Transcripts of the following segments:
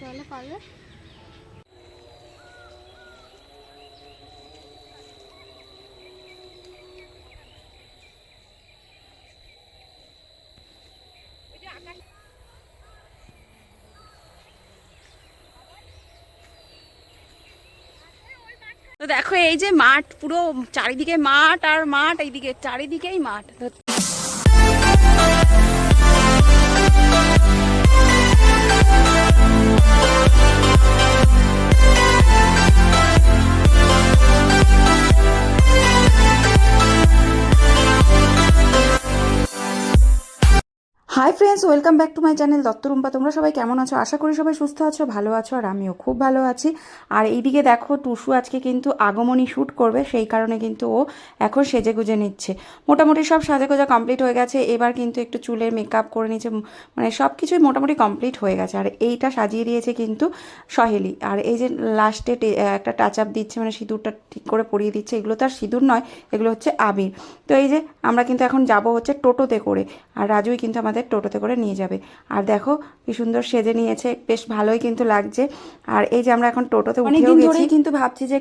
তাহলে পারবে? তো দেখো, এই যে মাঠ, পুরো চারিদিকে মাঠ আর মাঠ, এইদিকে চারিদিকেই মাঠ। Thank you. Hi friends welcome back to my channel দত্তরুম্পা তোমরা সবাই কেমন আছো? আশা করি সবাই সুস্থ আছো, ভালো আছো, আর আমিও খুব ভালো আছি। আর এইদিকে দেখো, টুসু আজকে কিন্তু আগমনী শ্যুট করবে, সেই কারণে কিন্তু ও এখন সেজে গুজে নিচ্ছে। মোটামুটি সব সাজা গোজা কমপ্লিট হয়ে গেছে, এবার কিন্তু একটু চুলের মেকআপ করে নিচ্ছে মানে সব কিছুই মোটামুটি কমপ্লিট হয়ে গেছে। আর এইটা সাজিয়ে দিয়েছে কিন্তু সহেলি। আর এই যে লাস্টে একটা টাচ আপ দিচ্ছে মানে সিঁদুরটা ঠিক করে পরিয়ে দিচ্ছে, এগুলো তো আর সিঁদুর নয়, এগুলো হচ্ছে আবির। তো এই যে আমরা কিন্তু এখন যাব হচ্ছে টোটোতে করে। আর রাজুই কিন্তু আমাদের টোটোতে করে নিয়ে যাবে। আর দেখো কি সুন্দর সেজে নিয়েছে বেশ ভালোই কিন্তু লাগছে। আর এই যে আমরা এখন টোটোতে উঠেও গেছি। কিন্তু ভাবছি যে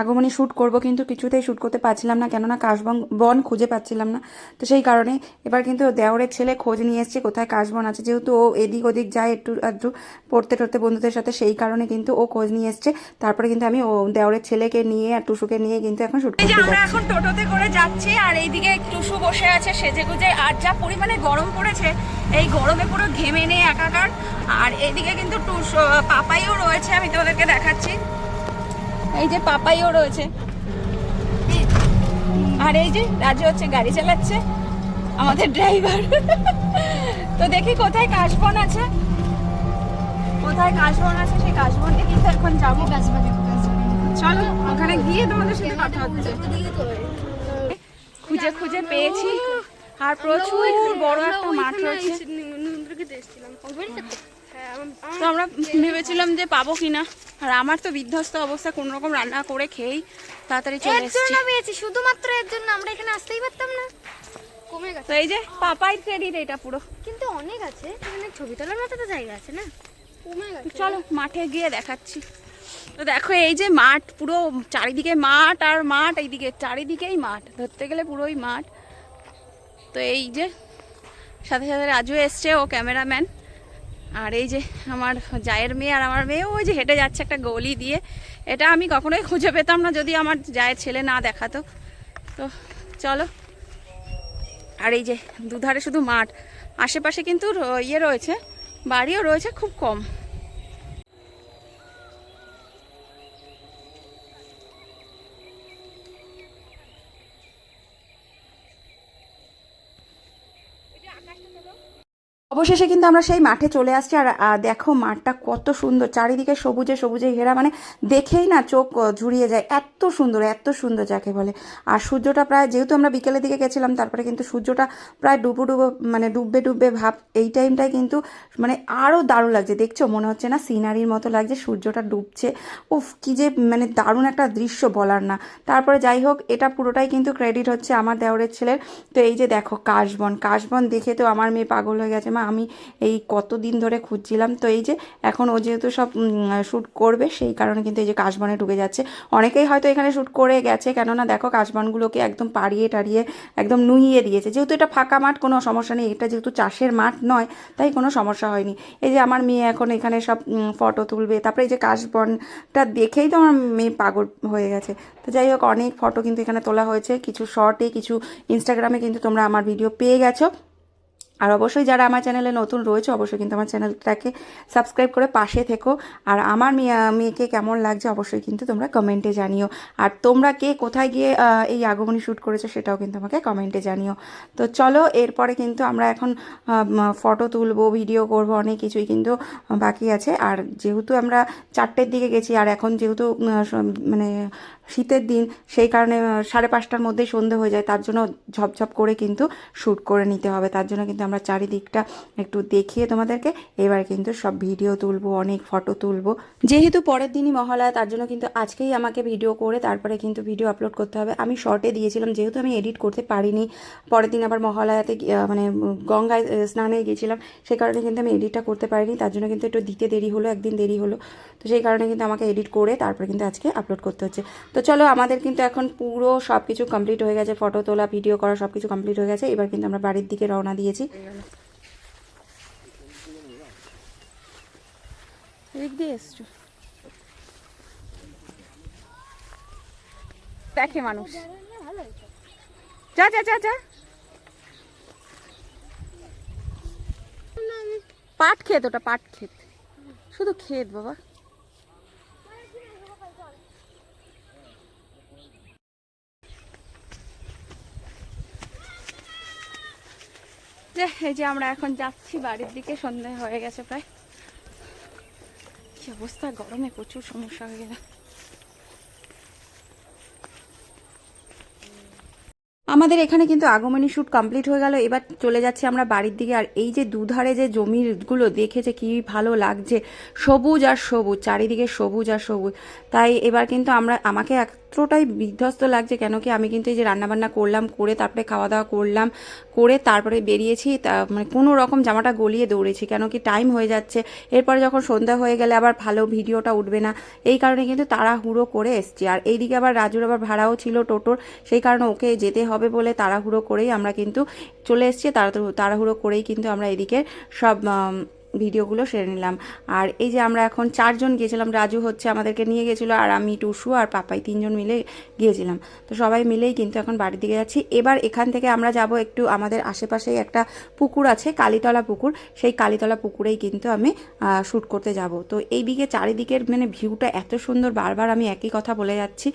আগমনী শ্যুট করব কিন্তু কিছুতেই শ্যুট করতে পারছিলাম না কেননা কাশবন বন খুঁজে পাচ্ছিলাম না। তো সেই কারণে এবার কিন্তু দেওরের ছেলে খোঁজ নিয়ে এসছে কোথায় কাশবন আছে। যেহেতু ও এদিক ওদিক যায় একটু আধটু পড়তে টড়তে বন্ধুদের সাথে সেই কারণে কিন্তু ও খোঁজ নিয়ে এসছে। তারপরে কিন্তু আমি ও দেওরের ছেলেকে নিয়ে আর টুসুকে নিয়ে কিন্তু এখন শ্যুট করতে আমরা এখন টোটোতে করে যাচ্ছি আর এইদিকে টুসু বসে আছে সেজে গুজে আর যা পরিমাণে গরম পড়েছে এই গরমে পুরো ঘেমে নেই একাকার। আর এইদিকে কিন্তু পাপাইও রয়েছে, আমি তোমাদেরকে দেখাচ্ছি। এই যে পাপাইও রয়েছে। আর এই যে রাজু হচ্ছে, গাড়ি চালাচ্ছে, আমাদের ড্রাইভার তো দেখি কোথায় কাশবন আছে। কোথায় কাশবন আছে, সেই কাশবনটা কিন্তু এখন যাব। চলো, ওখানে গিয়ে তোমাদের সাথে কথা হচ্ছে। খুঁজে খুঁজে পেয়েছি। আর প্রচুর বড় একটা মাঠ রয়েছে। তো আমরা ভেবেছিলাম যে পাবো কিনা। আর আমার তো বিধ্বস্ত অবস্থা কোন রকম রান্না করে খেয়েই তাড়াতাড়ি চলে এসেছি। পেয়েছি শুধুমাত্র এর জন্য আমরা এখানে আসতেই পারতাম না। কমে গেছে। তো এই যে পাপাই ক্রেডিট এটা পুরো। কিন্তু অনেক আছে এখানে ছবি তোলার মতো তো জায়গা আছে না? কমে গেছে। চলো মাঠে গিয়ে দেখাচ্ছি। তো দেখো এই যে মাঠ পুরো চারিদিকে মাঠ আর মাঠ এইদিকে চারিদিকেই মাঠ। ধরতে গেলে পুরোই মাঠ। তো এই যে, সাথে সাথে রাজু এসছে, ও ক্যামেরাম্যান। আর এই যে আমার জায়ের মেয়ে আর আমার মেয়ে, ওই যে হেঁটে যাচ্ছে একটা গলি দিয়ে। এটা আমি কখনোই খুঁজে পেতাম না, যদি আমার জায়ের ছেলে না দেখাতো। তো চলো। আর এই যে দুধারে শুধু মাঠ, আশেপাশে কিন্তু ইয়ে রয়েছে, বাড়িও রয়েছে খুব কম। অবশেষে কিন্তু আমরা সেই মাঠে চলে আসছি। আর দেখো মাঠটা কত সুন্দর। চারিদিকে সবুজে সবুজে ঘেরা। মানে দেখেই না চোখ জুড়িয়ে যায়। এত সুন্দর এত সুন্দর যাকে বলে। আর সূর্যটা প্রায়, যেহেতু আমরা বিকেলের দিকে গেছিলাম, তারপরে কিন্তু সূর্যটা প্রায় ডুবো ডুবো মানে ডুববে ডুববে ভাব, এই টাইমটায় কিন্তু মানে আরও দারুণ লাগছে। দেখছ? মনে হচ্ছে না সিনারির মতো লাগছে, সূর্যটা ডুবছে। উফ, কী যে মানে দারুণ একটা দৃশ্য বলার না। তারপরে যাই হোক, এটা পুরোটাই কিন্তু ক্রেডিট হচ্ছে আমার দেওরের ছেলের। তো এই যে দেখো, কাশবন। কাশবন দেখে তো আমার মেয়ে পাগল হয়ে গেছে। মা আমি এই কতদিন ধরে খুঁজছিলাম। তো এই যে এখন ও যেহেতু সব শ্যুট করবে, সেই কারণে কিন্তু এই যে কাশবনে ঢুকে যাচ্ছে। অনেকেই হয়তো এখানে শ্যুট করে গেছে, কেননা দেখো কাশবনগুলোকে একদম পাড়িয়ে টাড়িয়ে একদম নুইয়ে দিয়েছে। যেহেতু এটা ফাঁকা মাঠ, কোনো সমস্যা নেই। এটা যেহেতু চাষের মাঠ নয়, তাই কোনো সমস্যা হয়নি। এই যে আমার মেয়ে এখন এখানে সব ফটো তুলবে। তারপরে এই যে কাশবনটা দেখেই তো আমার মেয়ে পাগল হয়ে গেছে। তো যাই হোক, অনেক ফটো কিন্তু এখানে তোলা হয়েছে। কিছু শর্টে কিছু ইনস্টাগ্রামে কিন্তু তোমরা আমার ভিডিও পেয়ে গেছো। আর অবশ্যই যারা আমার চ্যানেলে নতুন রয়েছে, অবশ্যই কিন্তু আমার চ্যানেলটাকে সাবস্ক্রাইব করে পাশে থেকো। আর আমার মেয়ে, মেয়েকে কেমন লাগছে অবশ্যই কিন্তু তোমরা কমেন্টে জানিও। আর তোমরা কে কোথায় গিয়ে এই আগমনী শ্যুট করেছ সেটাও কিন্তু আমাকে কমেন্টে জানিও। তো চলো, এরপরে কিন্তু আমরা এখন ফটো তুলবো ভিডিও করব, অনেক কিছুই কিন্তু বাকি আছে। আর যেহেতু আমরা চারটের দিকে গেছি, আর এখন যেহেতু মানে শীতের দিন, সেই কারণে সাড়ে পাঁচটার মধ্যেই সন্ধে হয়ে যায়। তার জন্য ঝপঝপ করে কিন্তু শ্যুট করে নিতে হবে। তার জন্য কিন্তু আমরা চারিদিকটা একটু দেখিয়ে তোমাদেরকে এবার কিন্তু সব ভিডিও তুলবো, অনেক ফটো তুলবো। যেহেতু পরের দিনই মহালয়া, তার জন্য কিন্তু আজকেই আমাকে ভিডিও করে তারপরে কিন্তু ভিডিও আপলোড করতে হবে। আমি শর্টে দিয়েছিলাম, যেহেতু আমি এডিট করতে পারিনি। পরের দিন আবার মহালয়াতে মানে গঙ্গায় স্নানে গিয়েছিলাম সেই কারণে কিন্তু আমি এডিটটা করতে পারিনি। তার জন্য কিন্তু একটু দিতে দেরি হলো, একদিন দেরি হলো। তো সেই কারণে কিন্তু আমাকে এডিট করে তারপরে কিন্তু আজকে আপলোড করতে হচ্ছে। তো চলো, আমাদের কিন্তু এখন পুরো সব কিছু কমপ্লিট হয়ে গেছে। ফটো তোলা ভিডিও করা সব কিছু কমপ্লিট হয়ে গেছে। এবার কিন্তু আমরা বাড়ির দিকে রওনা দিয়েছি। দেখে মানুষ। যা যা যা যা। পাট ক্ষেত, ওটা পাট ক্ষেত। শুধু ক্ষেত, বাবা। যে এই যে আমরা এখন যাচ্ছি বাড়ির দিকে সন্ধে হয়ে গেছে প্রায়। কি অবস্থা, গরমে প্রচুর সমস্যা হয়ে গেল আমাদের এখানে কিন্তু আগমনী শ্যুট কমপ্লিট হয়ে গেল, এবার চলে যাচ্ছি আমরা বাড়ির দিকে। আর এই যে দুধারে যে জমিগুলো দেখেছে কি ভালো লাগছে, সবুজ আর সবুজ, চারিদিকে সবুজ আর সবুজ। তাই এবার কিন্তু আমরা, আমাকে এতটাই বিধ্বস্ত লাগছে, কেন কি আমি কিন্তু এই যে রান্নাবান্না করলাম, করে তারপরে খাওয়া দাওয়া করলাম, করে তারপরে বেরিয়েছি মানে কোনো রকম জামাটা গলিয়ে দৌড়েছি, কেন কি টাইম হয়ে যাচ্ছে। এরপরে যখন সন্ধ্যা হয়ে গেলে আবার ভালো ভিডিওটা উঠবে না, এই কারণে কিন্তু তাড়াহুড়ো করে এসছি। আর এইদিকে আবার রাজুর আবার ভাড়াও ছিল টোটোর, সেই কারণে ওকে যেতে হবে বলে তাড়াহুড়ো করেই আমরা কিন্তু চলে এসেছি তাড়াহুড়ো করেই কিন্তু আমরা এদিকে সব ভিডিওগুলো সেরে নিলাম। আর এই যে আমরা এখন চারজন গিয়েছিলাম, রাজু হচ্ছে আমাদেরকে নিয়ে গেছিল আর আমি, টুসু আর পাপাই তিনজন মিলে গিয়েছিলাম। তো সবাই মিলেই কিন্তু এখন বাড়ির দিকে যাচ্ছি। এবার এখান থেকে আমরা যাব একটু আমাদের আশেপাশেই একটা পুকুর আছে, কালীতলা পুকুর। সেই কালীতলা পুকুরেই কিন্তু আমি শ্যুট করতে যাব। তো এই দিকে চারিদিকের মানে ভিউটা এত সুন্দর, বারবার আমি একই কথা বলে যাচ্ছি।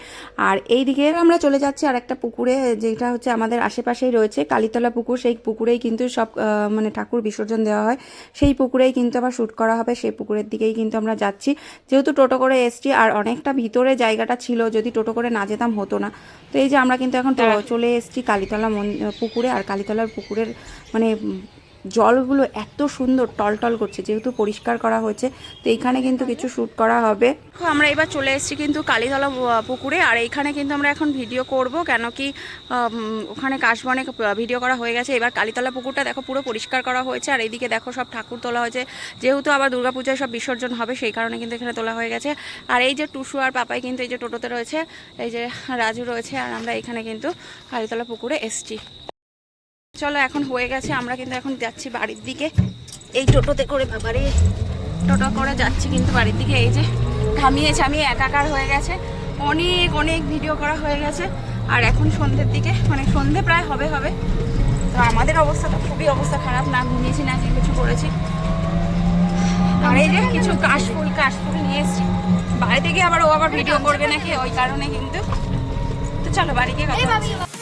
আর এই দিকে আমরা চলে যাচ্ছি আর একটা পুকুরে, যেটা হচ্ছে আমাদের আশেপাশেই রয়েছে কালীতলা পুকুর। সেই পুকুরেই কিন্তু সব মানে ঠাকুর বিসর্জন দেওয়া হয়। সেই পুকুরেই কিন্তু আবার শ্যুট করা হবে সেই পুকুরের দিকেই কিন্তু আমরা যাচ্ছি। যেহেতু টোটো করে এসছি আর অনেকটা ভিতরে জায়গাটা ছিল যদি টোটো করে না যেতাম হতো না। তো এই যে আমরা কিন্তু এখন চলে এসছি কালীতলা মন- পুকুরে আর কালীতলার পুকুরের মানে জলগুলো এত সুন্দর টলটল করছে, যেহেতু পরিষ্কার করা হয়েছে, তো এইখানে কিন্তু কিছু শ্যুট করা হবে। আমরা এবার চলে এসেছি কিন্তু কালীতলা পুকুরে, আর এইখানে কিন্তু আমরা এখন ভিডিও করব, কেন কি ওখানে কাশবনে ভিডিও করা হয়ে গেছে। এবার কালীতলা পুকুরটা দেখো পুরো পরিষ্কার করা হয়েছে, আর এইদিকে দেখো সব ঠাকুর তোলা হয়েছে। যেহেতু আবার দুর্গাপূজায় সব বিসর্জন হবে, সেই কারণে কিন্তু এখানে তোলা হয়ে গেছে। আর এই যে টুসু আর পাপাই কিন্তু এই যে টোটোতে রয়েছে, এই যে রাজু রয়েছে, আর আমরা এখানে কিন্তু কালীতলা পুকুরে এসছি। চলো এখন হয়ে গেছে, আমরা কিন্তু এখন যাচ্ছি বাড়ির দিকে। এই টোটোতে করে বাবারে, টোটো করে যাচ্ছি কিন্তু বাড়ির দিকে, এই যে ঘামিয়ে ঝামিয়ে একাকার হয়ে গেছে। অনেক অনেক ভিডিও করা হয়ে গেছে, আর এখন সন্ধ্যের দিকে মানে সন্ধে প্রায় হবে হবে। তো আমাদের অবস্থা তো খুবই অবস্থা খারাপ, না ঘুমিয়েছি, না যে কিছু করেছি। আর এই যে কিছু কাশফুল কাশফুল নিয়ে এসেছি। বাড়িতে গিয়ে আবার ও আবার ভিডিও করবে নাকি, ওই কারণে কিন্তু। তো চলো বাড়ি গিয়ে কথা।